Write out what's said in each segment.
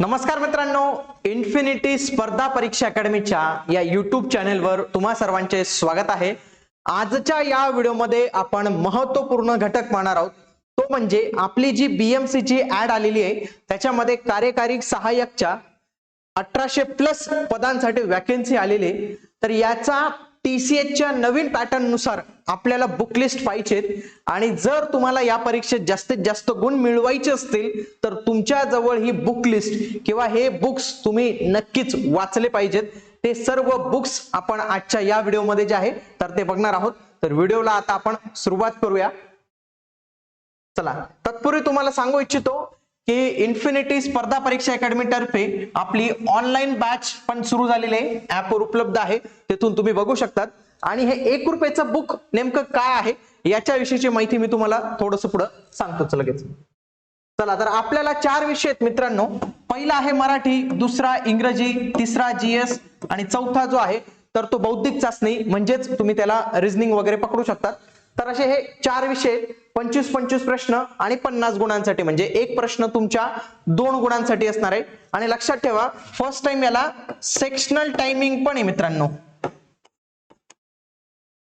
नमस्कार मित्रांनो इन्फिनिटी स्पर्धा परीक्षा अकॅडमीच्या या युट्यूब चॅनेलवर तुम्हा सर्वांचे स्वागत आहे आजच्या या व्हिडिओमध्ये आपण महत्त्वपूर्ण घटक पाहणार आहोत तो म्हणजे आपली जी बीएमसी ची ऍड आलेली आहे त्याच्यामध्ये कार्यकारी सहाय्यकच्या अठराशे प्लस पदांसाठी वॅकन्सी आलेली आहे. तर याचा टीसीएसच्या नवीन पॅटर्ननुसार आपल्याला बुक लिस्ट पाहिजेत आणि जर तुम्हाला या परीक्षेत जास्तीत जास्त गुण मिळवायचे असतील तर तुमच्या जवळ ही बुक लिस्ट किंवा हे बुक्स तुम्ही नक्कीच वाचले पाहिजेत. ते सर्व बुक्स आपण आजच्या या व्हिडिओमध्ये जे आहे तर ते बघणार आहोत. तर व्हिडिओला आता आपण सुरुवात करूया. चला तत्पूर्वी तुम्हाला सांगू इच्छितो की इन्फिनिटी स्पर्धा परीक्षा अकॅडमी तर्फे आपली ऑनलाईन बॅच पण सुरू झालेली आहे. ऍपवर उपलब्ध आहे. तिथून तुम्ही बघू शकतात. आणि हे एक रुपयाचं बुक नेमकं काय आहे याच्याविषयीची माहिती मी तुम्हाला थोडस पुढं सांगतोच लगेच चला तर आपल्याला चार विषय आहेत मित्रांनो. पहिला आहे मराठी दुसरा इंग्रजी तिसरा जीएस आणि चौथा जो आहे तर तो बौद्धिक चाचणी म्हणजेच तुम्ही त्याला रिझनिंग वगैरे पकडू शकतात. तर असे हे चार विषय पंचवीस पंचवीस प्रश्न आणि पन्नास गुणांसाठी म्हणजे एक प्रश्न तुमच्या दोन गुणांसाठी असणार आहे. आणि लक्षात ठेवा फर्स्ट टाइम याला सेक्शनल टायमिंग पण आहे मित्रांनो.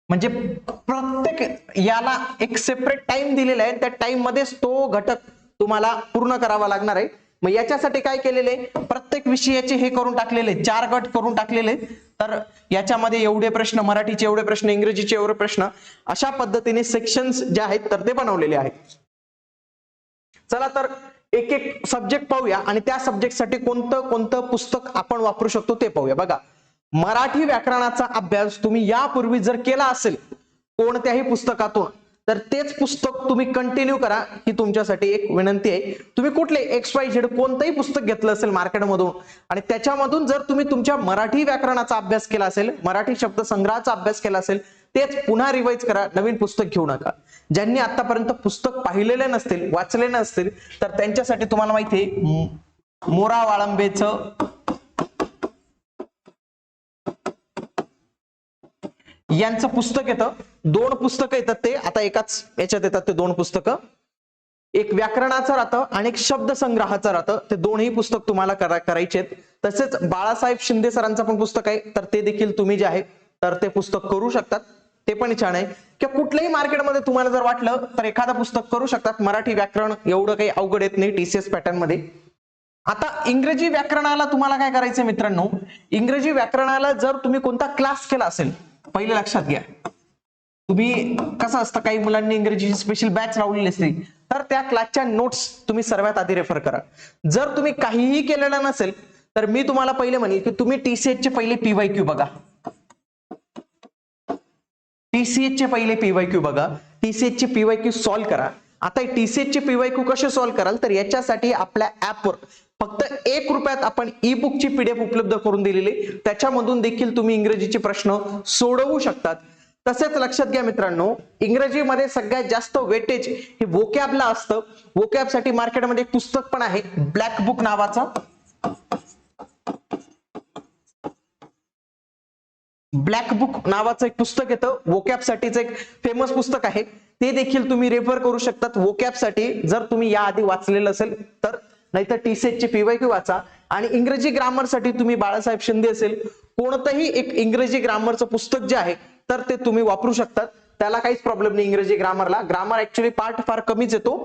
म्हणजे प्रत्येक याला एक सेपरेट टाइम दिलेला आहे. त्या टाइम मध्येच तो घटक तुम्हाला पूर्ण करावा लागणार आहे. मग याच्यासाठी काय केलेले? प्रत्येक विषयाचे हे करून टाकलेले चार गट करून टाकलेले. तर याच्यामध्ये एवढे प्रश्न मराठीचे एवढे प्रश्न इंग्रजीचे एवढे प्रश्न अशा पद्धतीने सेक्शन्स जे आहेत तर ते बनवलेले आहेत. चला तर एक एक सब्जेक्ट पाहूया आणि त्या सब्जेक्टसाठी कोणतं कोणतं पुस्तक आपण वापरू शकतो ते पाहूया. बघा मराठी व्याकरणाचा अभ्यास तुम्ही यापूर्वी जर केला असेल कोणत्याही पुस्तकातून तर तेच पुस्तक तुम्ही कंटिन्यू करा ही तुमच्यासाठी एक विनंती आहे. तुम्ही कुठले एक्स वाय झेड कोणतंही पुस्तक घेतलं असेल मार्केटमधून आणि त्याच्यामधून जर तुम्ही तुमच्या मराठी व्याकरणाचा अभ्यास केला असेल मराठी शब्द संग्रहाचा अभ्यास केला असेल तेच पुन्हा रिवाइज करा नवीन पुस्तक घेऊ नका. ज्यांनी आतापर्यंत पुस्तक पाहिलेले नसतील वाचले नसतील तर त्यांच्यासाठी तुम्हाला माहिती आहे मोरा वाळंबेचं यांचं पुस्तक येतं. दोन पुस्तकं येतात ते. आता एकाच याच्यात येतात ते दोन पुस्तकं. एक व्याकरणाचं राहतं आणि एक शब्द संग्रहाचं राहतं. ते दोनही पुस्तक तुम्हाला करा करायचे आहेत. तसेच बाळासाहेब शिंदे सरांचं पण पुस्तक आहे. तर ते देखील तुम्ही जे आहे तर ते पुस्तक करू शकतात. ते पण छान आहे. किंवा कुठल्याही मार्केटमध्ये तुम्हाला जर वाटलं तर एखादं पुस्तक करू शकतात. मराठी व्याकरण एवढं काही अवघड येत नाही टीसीएस पॅटर्नमध्ये. आता इंग्रजी व्याकरणाला तुम्हाला काय करायचंय मित्रांनो? इंग्रजी व्याकरणाला जर तुम्ही कोणता क्लास केला असेल पहिले लक्षात घ्या. तुम्ही कसं असतं काही मुलांनी इंग्रजीची स्पेशल बॅच लावलेली असते तर त्या क्लासच्या नोट्स तुम्ही सर्वात आधी रेफर करा. जर तुम्ही काहीही केलेलं नसेल तर मी तुम्हाला पहिले म्हणेल की तुम्ही टीसीएच चे पहिले पीवाय क्यू बघा. टीसीएच चे पहिले पीवाय क्यू बघा. टीसीएच चे पीवाय क्यू सॉल्व्ह करा. आता टीसीएच चे पीवाय क्यू कसे सॉल्व्ह कराल तर याच्यासाठी आपल्या ऍपवर फक्त एक रुपयात आपण ई बुकची पीडीएफ उपलब्ध करून दिलेली. त्याच्यामधून देखील तुम्ही इंग्रजीचे प्रश्न सोडवू शकतात. तसेच लक्षात घ्या मित्रांनो इंग्रजीमध्ये सगळ्यात जास्त वेटेज हे वोकॅबला असतं. वोकॅबसाठी मार्केटमध्ये एक पुस्तक पण आहे ब्लॅक बुक नावाचं. ब्लॅक बुक नावाचं एक पुस्तक येतं. वोकॅबसाठीच एक फेमस पुस्तक आहे. ते देखील तुम्ही रेफर करू शकतात. वोकॅबसाठी जर तुम्ही याआधी वाचलेलं असेल तर नाहीतर टीसीएच ची पीवायक्यू वाचा. आणि इंग्रजी ग्रामरसाठी तुम्ही बाळासाहेब शिंदे असेल कोणतंही एक इंग्रजी ग्रामरचं पुस्तक जे आहे तर ते तुम्ही वापरू शकतात. त्याला काहीच प्रॉब्लेम नाही इंग्रजी ग्रामरला ग्रामर ऍक्च्युली पार्ट फार कमीच येतो.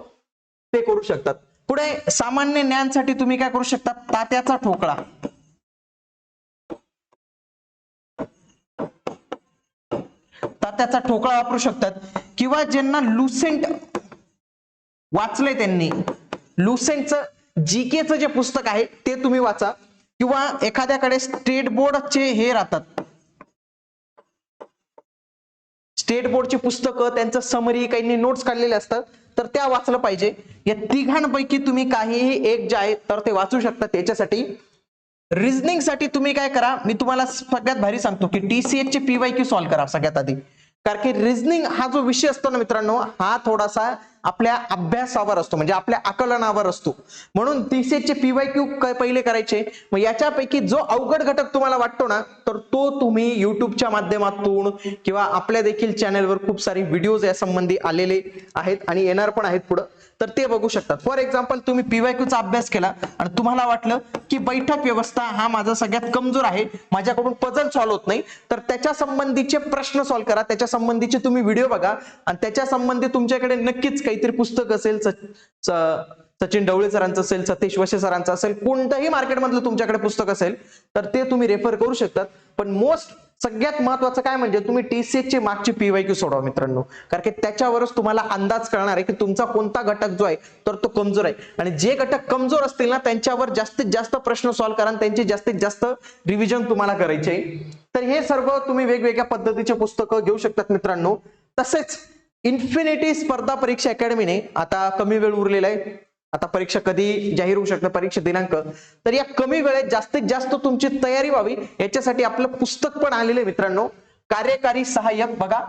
ते करू शकतात. पुढे सामान्य ज्ञानसाठी तुम्ही काय करू शकता तात्याचा ठोकळा. तात्याचा ठोकळा वापरू शकतात. किंवा ज्यांना लुसेंट वाचलंय त्यांनी. लुसेंटचं जीकेचं जे पुस्तक आहे ते तुम्ही वाचा. किंवा एखाद्याकडे स्टेट बोर्डचे हे राहतात. स्टेट बोर्डची पुस्तकं त्यांचं समरी काही नोट्स काढलेले असतात तर त्या वाचलं पाहिजे. या तिघांपैकी तुम्ही काहीही एक जे आहे तर ते वाचू शकता त्याच्यासाठी. रिझनिंगसाठी तुम्ही काय करा मी तुम्हाला सगळ्यात भारी सांगतो की टीसीएच चे पीवाय क्यू सॉल्व्ह करा सगळ्यात आधी. कारण की रिझनिंग हा जो विषय असतो ना मित्रांनो हा थोडासा आपल्या अभ्यासावर असतो म्हणजे आपल्या आकलनावर असतो. म्हणून टीसीएसचे पीवाय क्यू पहिले करायचे? मग याच्यापैकी जो अवघड घटक तुम्हाला वाटतो ना तर तो तुम्ही युट्यूबच्या माध्यमातून किंवा आपल्या देखील चॅनलवर खूप सारे व्हिडिओज या संबंधी आलेले आहेत आणि येणार पण आहेत पुढं. तर ते बघू शकतात. फॉर एक्झाम्पल तुम्ही पीवाय क्यूचा अभ्यास केला आणि तुम्हाला वाटलं की बैठक व्यवस्था हा माझा सगळ्यात कमजोर आहे माझ्याकडून पझल सॉल्व्ह होत नाही तर त्याच्या संबंधीचे प्रश्न सॉल्व्ह करा त्याच्या संबंधीचे तुम्ही व्हिडिओ बघा आणि त्याच्या संबंधी तुमच्याकडे नक्कीच काहीतरी पुस्तक असेल सचिन ढवळे सरांचं असेल सतीश वशे सरांचं असेल कोणतंही मार्केटमधलं तुमच्याकडे पुस्तक असेल तर ते तुम्ही रेफर करू शकतात. पण मोस्ट सगळ्यात महत्वाचं काय म्हणजे तुम्ही टीसीएच ची मागची पीवायक्यू सोडवा मित्रांनो. कारण की त्याच्यावरच तुम्हाला अंदाज कळणार आहे की तुमचा कोणता घटक जो आहे तर तो कमजोर आहे. आणि जे घटक कमजोर असतील ना त्यांच्यावर जास्तीत जास्त प्रश्न सॉल्व्ह करा आणि त्यांची जास्तीत जास्त रिव्हिजन तुम्हाला करायचे आहे. तर हे सर्व तुम्ही वेगवेगळ्या पद्धतीचे पुस्तकं घेऊ शकतात मित्रांनो. तसेच इन्फिनिटी स्पर्धा परीक्षा अकॅडमीने आता कमी वेळ उरलेला आहे आता परीक्षा कधी जाहीर होऊ शकतं परीक्षा दिनांक. तर या कमी वेळेत जास्तीत जास्त तुमची तयारी व्हावी. याच्यासाठी आपलं पुस्तक पण आलेलं आहे मित्रांनो. कार्यकारी सहाय्यक बघा.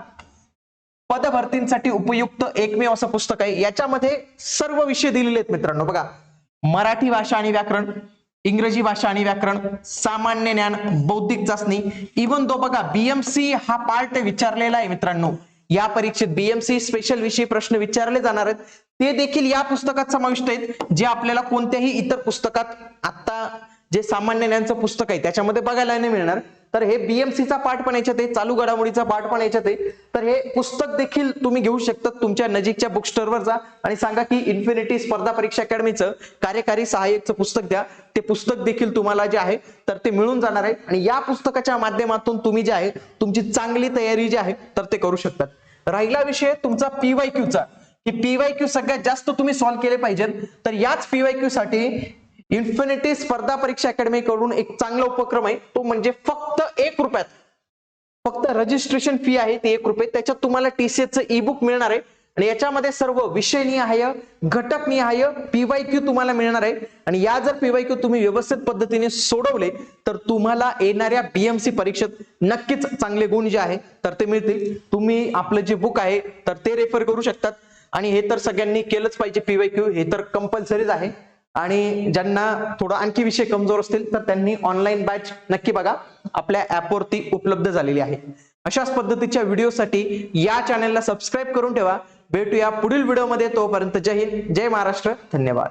पदभरतींसाठी उपयुक्त एकमेव असं पुस्तक आहे. याच्यामध्ये सर्व विषय दिलेले आहेत मित्रांनो. बघा. मराठी भाषा आणि व्याकरण इंग्रजी भाषा आणि व्याकरण सामान्य ज्ञान बौद्धिक चाचणी. इवन तो बघा बीएमसी हा पार्ट विचारलेला आहे मित्रांनो. या परीक्षेत बीएमसी स्पेशल विषयी प्रश्न विचारले जाणार आहेत. ते देखील या पुस्तकात समाविष्ट आहेत जे आपल्याला कोणत्याही इतर पुस्तकात आता जे सामान्य ज्ञानचं पुस्तक आहे त्याच्यामध्ये बघायला नाही मिळणार. तर हे बीएमसीचा पाठ पण याच्यात आहे चालू घडामोडीचा पाठ पण याच्यात आहे. तर हे पुस्तक देखील तुम्ही घेऊ शकता तुमच्या नजीकच्या बुक स्टोअरवर जा आणि सांगा की इन्फिनिटी स्पर्धा परीक्षा अकॅडमीचं कार्यकारी सहाय्यकचं पुस्तक द्या. ते पुस्तक देखील तुम्हाला जे आहे तर ते मिळून जाणार आहे. आणि या पुस्तकाच्या माध्यमातून तुम्ही जे आहे तुमची चांगली तयारी जी आहे तर ते करू शकतात. राहिला विषय तुमचा पीवाय क्यूचा की पीवाय क्यू सगळ्यात जास्त तुम्ही सॉल्व्ह केले पाहिजेत. तर याच पीवाय क्यू साठी इन्फिनिटी स्पर्धा परीक्षा अकॅडमी कडून एक चांगला उपक्रम आहे. तो म्हणजे फक्त एक रुपयात. फक्त रजिस्ट्रेशन फी आहे ती एक रुपये. त्याच्यात तुम्हाला टीसीएसचं ई बुक मिळणार आहे. आणि याच्यामध्ये सर्व विषय निहाय घटक निहाय पीवाय क्यू तुम्हाला मिळणार आहे. आणि या जर पीवाय क्यू तुम्ही व्यवस्थित पद्धतीने सोडवले तर तुम्हाला येणाऱ्या बीएमसी परीक्षेत नक्कीच चांगले गुण जे आहे तर ते मिळतील. तुम्ही आपलं जे बुक आहे तर ते रेफर करू शकतात. आणि हे तर सगळ्यांनी केलंच पाहिजे पीवाय क्यू हे तर कंपल्सरीच आहे. आणि ज्यांना थोडं आणखी विषय कमजोर असतील तर त्यांनी ऑनलाईन बॅच नक्की बघा. आपल्या ऍपवरती उपलब्ध झालेली आहे. अशाच पद्धतीच्या व्हिडिओसाठी या चॅनलला सबस्क्राईब करून ठेवा. भेटूया पुढील व्हिडिओमध्ये तोपर्यंत जय हिंद जय महाराष्ट्र. धन्यवाद.